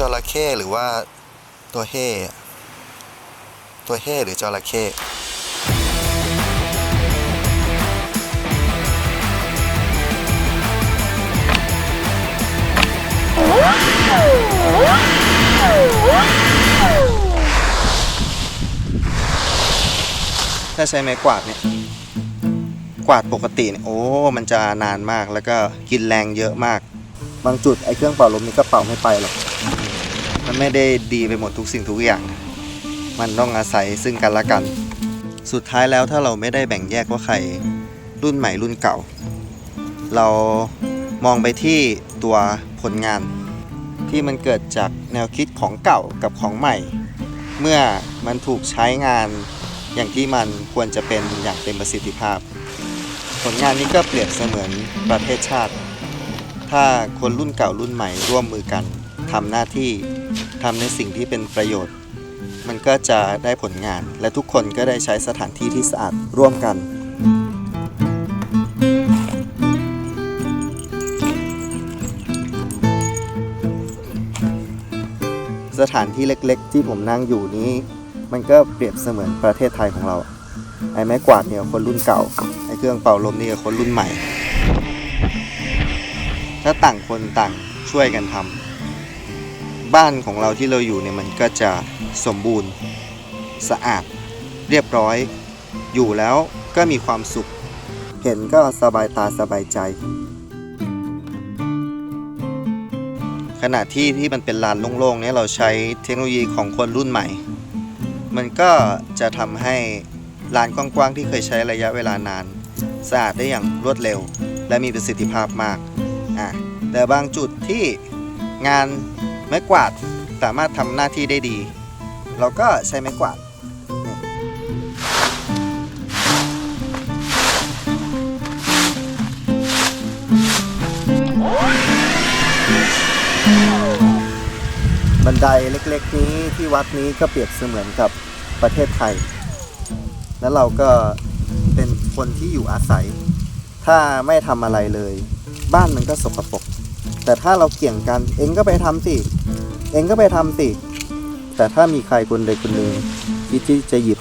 จระเข้หรือว่าตัวเฮตัวเฮหรือจระเข้ถ้าใช้ไม้กวาดเนี่ยกวาดปกติเนี่ยโอ้มันจะนานมากแล้วก็กินแรงเยอะมาก บางจุดไอ้เครื่องเป่าลมนี่ก็เป่าไม่ไปหรอก มันไม่ได้ดีไปหมดทุกสิ่งทุกอย่าง มันต้องอาศัยซึ่งกันและกัน สุดท้ายแล้วถ้าเราไม่ได้แบ่งแยกว่าใครรุ่นใหม่รุ่นเก่า เรามองไปที่ตัวผลงาน ที่มันเกิดจากแนวคิดของเก่ากับของใหม่ เมื่อมันถูกใช้งานอย่างที่มันควรจะเป็นอย่างเต็มประสิทธิภาพ ผลงานนี้ก็เปรียบเสมือนประเทศชาติ ถ้าคนรุ่นเก่ารุ่นใหม่ร่วมมือกันทำหน้าที่ ทำในสิ่งที่เป็นประโยชน์ มันก็จะได้ผลงาน และทุกคนก็ได้ใช้สถานที่ที่สะอาดร่วมกันสถานที่เล็กๆ ที่ผมนั่งอยู่นี้ มันก็เปรียบเสมือนประเทศไทยของเรา ไอ้ไม้กวาดเนี่ยคนรุ่นเก่า ไอ้เครื่องเป่าลมนี่คนรุ่นใหม่ ถ้าต่างคนต่างช่วยกันทำ บ้านของเราที่เราอยู่เนี่ยมันก็จะสมบูรณ์สะอาดเรียบร้อย อยู่แล้วก็มีความสุข เห็นก็สบายตาสบายใจ ขณะที่ที่มันเป็นลานโล่งๆเนี่ยเราใช้เทคโนโลยีของคนรุ่นใหม่ มันก็จะทำให้ลานกว้างๆที่เคยใช้ระยะเวลานานสะอาดได้อย่างรวดเร็ว และมีประสิทธิภาพมากอะแต่บางจุดที่งาน ไม้กวาดสามารถทำหน้าที่ได้ดี เราก็ใช้ไม้กวาดบันไดเล็กๆนี้ที่วัดนี้ก็เปรียบเสมือนกับประเทศไทย แล้วเราก็เป็นคนที่อยู่อาศัย ถ้าไม่ทำอะไรเลย บ้านมันก็สกปรก แต่ถ้าเราเกี่ยงกันเองก็ไปทำสิ เองก็ไปทำสิ แต่ถ้ามีใครคนใดคนหนึ่งที่จะหยิบ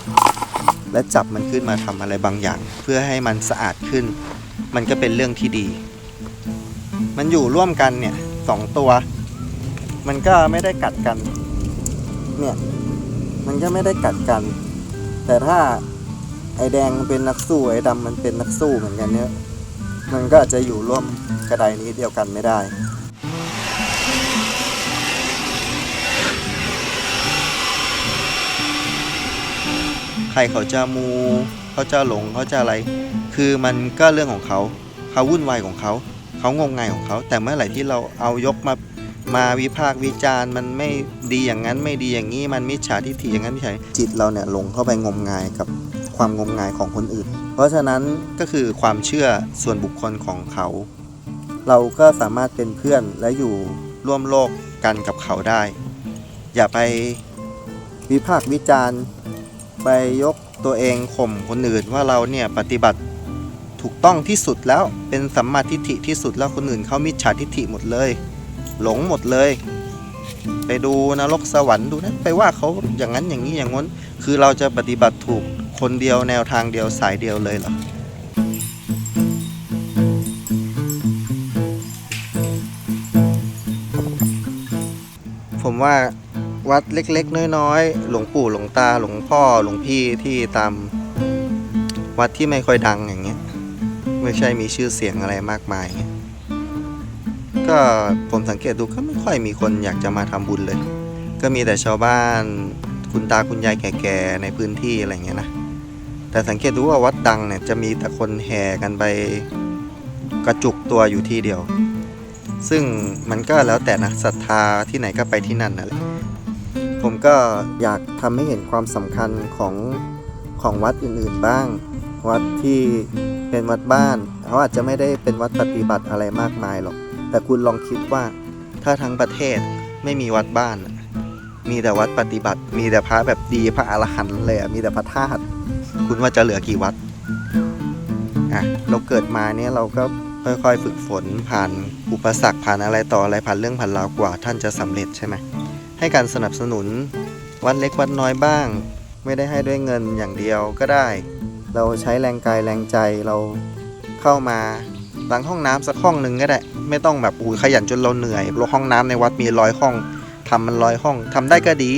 และจับมันขึ้นมาทำอะไรบางอย่าง เพื่อให้มันสะอาดขึ้น มันก็เป็นเรื่องที่ดี มันอยู่ร่วมกันเนี่ยสองตัว มันก็ไม่ได้กัดกัน เนี่ย มันก็ไม่ได้กัดกัน แต่ถ้าไอแดงมันเป็นนักสู้ไอดำมันเป็นนักสู้เหมือนกันเนี่ยมันก็อาจจะอยู่ร่วมกระไดนี้เดียวกันไม่ได้ ครเขาจะมูเขาจะหลงเขาจะอะไร คือมันก็เรื่องของเขาเขาวุ่นวายของเขาเขางมงายของเขา แต่เมื่อไหร่ที่เราเอายกมามาวิพากษ์วิจารณ์มันไม่ดีอย่างนั้นไม่ดีอย่างนี้มันมิจฉาทิฏฐิอย่างนั้นมิจฉาจิตเราเนี่ยหลงเข้าไปงมงายกับความงมงายของคนอื่น เพราะฉะนั้นก็คือความเชื่อส่วนบุคคลของเขา เราก็สามารถเป็นเพื่อนและอยู่ร่วมโลกกันกับเขาได้ อย่าไปวิพากษ์วิจารณ์ ไปยกตัวเองข่มคนอื่นว่าเราเนี่ยปฏิบัติถูกต้องที่สุดแล้วเป็นสัมมาทิฏฐิที่สุดแล้วคนอื่นเขามิจฉาทิฏฐิหมดเลย หลงหมดเลย ไปดูนรกสวรรค์ดูนะไปว่าเขาอย่างนั้นอย่างนี้อย่างง้น คือเราจะปฏิบัติถูกคนเดียวแนวทางเดียวสายเดียวเลยเหรอผมว่า วัดเล็กๆ น้อยๆ หลวงปู่หลวงตาหลวงพ่อหลวงพี่ที่ตามวัดที่ไม่ค่อยดังอย่างเงี้ย ไม่ใช่มีชื่อเสียงอะไรมากมาย ก็ผมสังเกตดูก็ไม่ค่อยมีคนอยากจะมาทำบุญเลย ก็มีแต่ชาวบ้านคุณตาคุณยายแก่ๆในพื้นที่อะไรเงี้ยนะแต่สังเกตดูว่าวัดดังเนี่ยจะมีแต่คนแห่กันไปกระจุกตัวอยู่ที่เดียว ซึ่งมันก็แล้วแต่นะศรัทธาที่ไหนก็ไปที่นั่นนั่นแหละ ผมก็อยากทำให้เห็นความสำคัญของของวัดอื่นๆบ้าง วัดที่เป็นวัดบ้านเขาอาจจะไม่ได้เป็นวัดปฏิบัติอะไรมากมายหรอก แต่คุณลองคิดว่าถ้าทั้งประเทศไม่มีวัดบ้าน มีแต่วัดปฏิบัติ มีแต่พระแบบดีพระอรหันต์เลยมีแต่พระธาตุคุณว่าจะเหลือกี่วัดอะเราเกิดมาเนี่ยเราก็ค่อยๆฝึกฝนผ่านอุปสรรคผ่านอะไรต่ออะไรผ่านเรื่องผ่านราวกว่าท่านจะสำเร็จใช่ไหม ให้การสนับสนุน วัดเล็กวัดน้อยบ้าง ไม่ได้ให้ด้วยเงินอย่างเดียวก็ได้ เราใช้แรงกายแรงใจเราเข้ามาล้างห้องน้ำสักห้องหนึ่งก็ได้ ไม่ต้องแบบอุ้ยขยันจนเราเหนื่อยเราห้องน้ำในวัดมีร้อยห้องทำมันร้อยห้องทำได้ก็ดี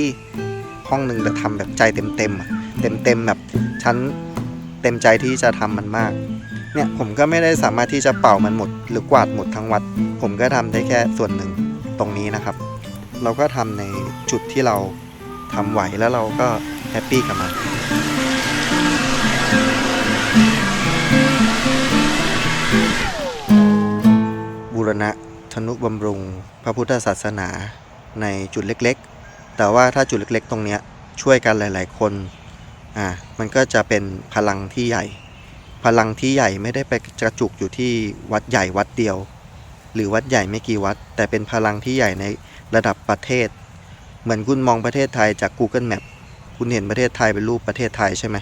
ห้องหนึ่งแต่ทำแบบใจเต็มๆอะเต็มๆแบบฉันเต็มใจที่จะทำมันมากเนี่ยผมก็ไม่ได้สามารถที่จะเป่ามันหมด หรือกวาดหมดทั้งวัด ผมก็ทำได้แค่ส่วนหนึ่งตรงนี้นะครับ เราก็ทำในจุดที่เราทำไหวแล้วเราก็แฮปปี้กับมันบูรณะธนุบำรุงพระพุทธศาสนาในจุดเล็กๆ แต่ว่าถ้าจุดเล็กๆ ตรงเนี้ยช่วยกันหลาย ๆ คน อ่า มันก็จะเป็นพลังที่ใหญ่ พลังที่ใหญ่ไม่ได้ไปกระจุกอยู่ที่วัดใหญ่วัดเดียว หรือวัดใหญ่ไม่กี่วัด แต่เป็นพลังที่ใหญ่ใน ระดับประเทศ เหมือนคุณมองประเทศไทยจาก Google Map คุณเห็นประเทศไทยเป็นรูปประเทศไทยใช่ไหม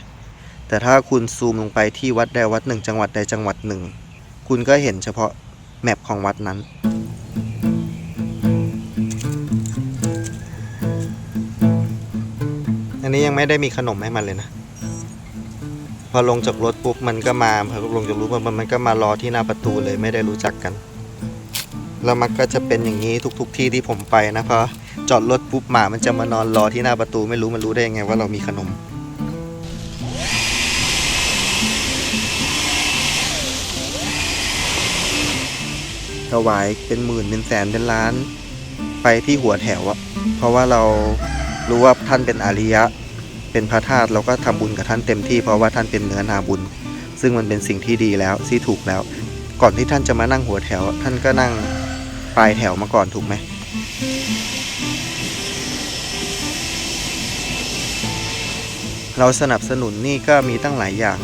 แต่ถ้าคุณซูมลงไปที่วัดใดวัดหนึ่ง จังหวัดใดจังหวัดหนึ่ง คุณก็เห็นเฉพาะแมปของวัดนั้น อันนี้ยังไม่ได้มีขนมให้มันเลยนะ พอลงจากรถปุ๊บมันก็มา พอลงจากรถปุ๊บมันก็มารอที่หน้าประตูเลยไม่ได้รู้จักกัน แล้วมันก็จะเป็นอย่างนี้ทุกๆที่ที่ผมไปนะเพราะจอดรถปุ๊บหมามันจะมานอนรอที่หน้าประตูไม่รู้มันรู้ได้ยังไงว่าเรามีขนม ถวายเป็นหมื่นเป็นแสนเป็นล้านไปที่หัวแถวอะเพราะว่าเรารู้ว่าท่านเป็นอริยะ เป็นพระธาตุเราก็ทำบุญกับท่านเต็มที่เพราะว่าท่านเป็นเนื้อนาบุญ ซึ่งมันเป็นสิ่งที่ดีแล้วที่ถูกแล้ว ก่อนที่ท่านจะมานั่งหัวแถว ท่านก็นั่ง ปลายแถวมาก่อนถูกไหมเราสนับสนุนนี่ก็มีตั้งหลายอย่าง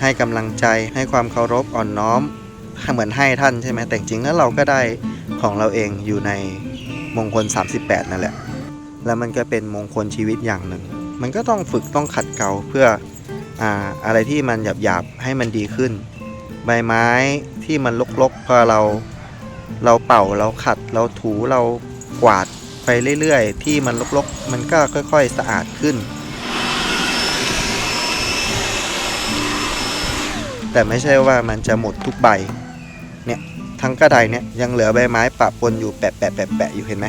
ให้กำลังใจให้ความเคารพอ่อนน้อม เหมือนให้ท่านใช่ไหมแต่จริงแล้วเราก็ได้ของเราเองอยู่ในมงคล 38 นั่นแหละ แล้วมันก็เป็นมงคลชีวิตอย่างหนึ่ง มันก็ต้องฝึกต้องขัดเกลาเพื่อออะไรที่มันหยาบๆให้มันดีขึ้น ใบไม้ที่มันลกๆพอเรา เราเป่าเราขัดเราถูเรากวาดไปเรื่อยๆ ที่มันลกๆ มันก็ค่อยๆสะอาดขึ้น แต่ไม่ใช่ว่ามันจะหมดทุกใบ เนี่ย ทั้งกระไดเนี่ยยังเหลือใบไม้ปะปนอยู่แปะแปะแปะแปะอยู่เห็นไหม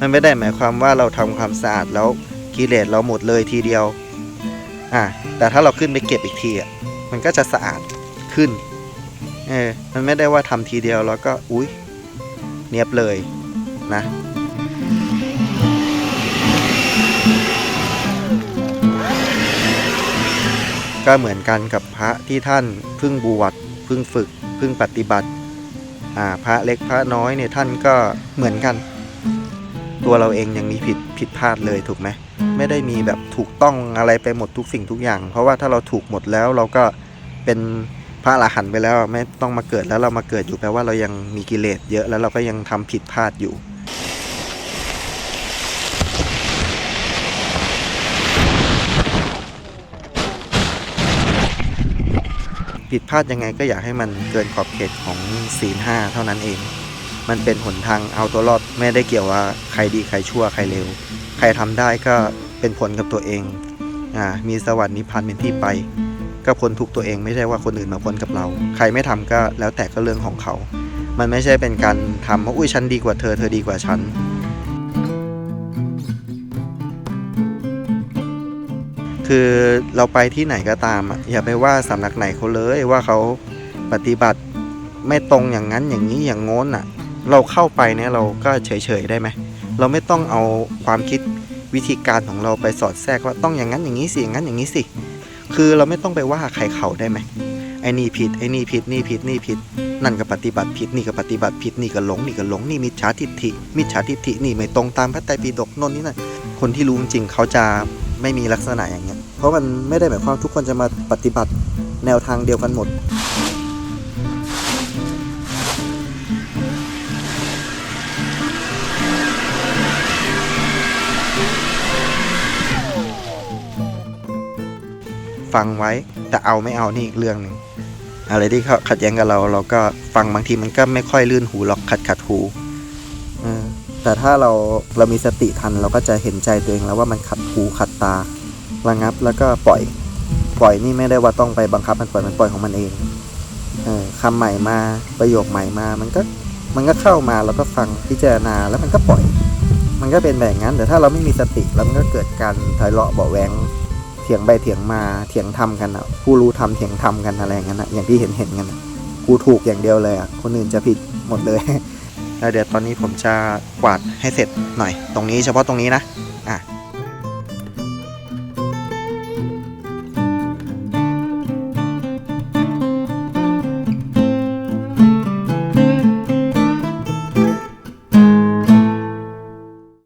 มันไม่ได้หมายความว่าเราทำความสะอาดแล้วกิเลสเราหมดเลยทีเดียว อ่าแต่ถ้าเราขึ้นไปเก็บอีกทีอะ มันก็จะสะอาดขึ้น เออ มันไม่ได้ว่าทำทีเดียวแล้วก็ อุ้ย เนียบเลยนะก็เหมือนกันกับพระที่ท่านเพิ่งบวชเพิ่งฝึกเพิ่งปฏิบัติพระเล็กพระน้อยเนี่ยท่านก็เหมือนกัน ตัวเราเองยังมีผิดผิดพลาดเลยถูกไหมไม่ได้มีแบบถูกต้องอะไรไปหมดทุกสิ่งทุกอย่าง เพราะว่าถ้าเราถูกหมดแล้วเราก็เป็น พระอรหันต์ไปแล้วไม่ต้องมาเกิดแล้วเรามาเกิดอยู่แปลว่าเรายังมีกิเลสเยอะแล้วเราก็ยังทำผิดพลาดอยู่ ผิดพลาดยังไงก็อยากให้มันเกินขอบเขตของศีลห้าเท่านั้นเอง มันเป็นหนทางเอาตัวรอดไม่ได้เกี่ยวว่าใครดีใครชั่วใครเลวใครทำได้ก็เป็นผลกับตัวเองอ่ามีสวรรค์นิพพานเป็นที่ไป ก็พ้นทุกตัวเองไม่ใช่ว่าคนอื่นมาพ้นกับเรา ใครไม่ทำก็แล้วแต่ก็เรื่องของเขา มันไม่ใช่เป็นการทำว่าอุ้ยฉันดีกว่าเธอเธอดีกว่าฉันคือเราไปที่ไหนก็ตามอะอย่าไปว่าสำนักไหนเขาเลยว่าเขาปฏิบัติไม่ตรงอย่างนั้นอย่างนี้อย่างโน้นอะ เราเข้าไปเนี่ยเราก็เฉยๆได้ไหมเราไม่ต้องเอาความคิดวิธีการของเราไปสอดแทรกว่าต้องอย่างนั้นอย่างนี้สิอย่างนั้นอย่างนี้สิ คือเราไม่ต้องไปว่าใครเขาได้ไหมไอ้นี่ผิดไอ้นี่ผิดนี่ผิดนี่ผิด นั่นก็ปฏิบัติผิดนี่ก็ปฏิบัติผิดนี่ก็หลงนี่ก็หลงนี่มิจฉาทิฏฐิมิจฉาทิฏฐินี่ไม่ตรงตามพระไตรปิฎกน่นนี่นั่นคนที่รู้จริงเขาจะไม่มีลักษณะอย่างเงี้ยเพราะมันไม่ได้หมายความทุกคนจะมาปฏิบัติแนวทางเดียวกันหมด ฟังไว้ แต่เอาไม่เอานี่อีกเรื่องหนึ่งอะไรที่เขาขัดแย้งกับเรา เราก็ฟังบางทีมันก็ไม่ค่อยลื่นหูหรอกขัดขัดหูแต่ถ้าเราเรามีสติทันเราก็จะเห็นใจตัวเองแล้วว่ามันขัดหูขัดตาระงับแล้วก็ปล่อย ปล่อยนี่ไม่ได้ว่าต้องไปบังคับมันปล่อยมันปล่อยของมันเองเออคำใหม่มาประโยคใหม่มา มันก็มันก็เข้ามาแล้วก็ฟังพิจารณาแล้วมันก็ปล่อย มันก็เป็นแบบนั้นแต่ถ้าเราไม่มีสติแล้วมันก็เกิดการทะเลาะเบาะแวง ถียงไปเถียงมาเถียงทำกันอะ ผู้รู้ทำเถียงทำกันอะไรอย่างนั้นอะอย่างที่เห็นเห็นกันกูถูกอย่างเดียวเลยอะคนอื่นจะผิดหมดเลยแล้วเดี๋ยวตอนนี้ผมจะกวาดให้เสร็จหน่อย ตรงนี้เฉพาะตรงนี้นะ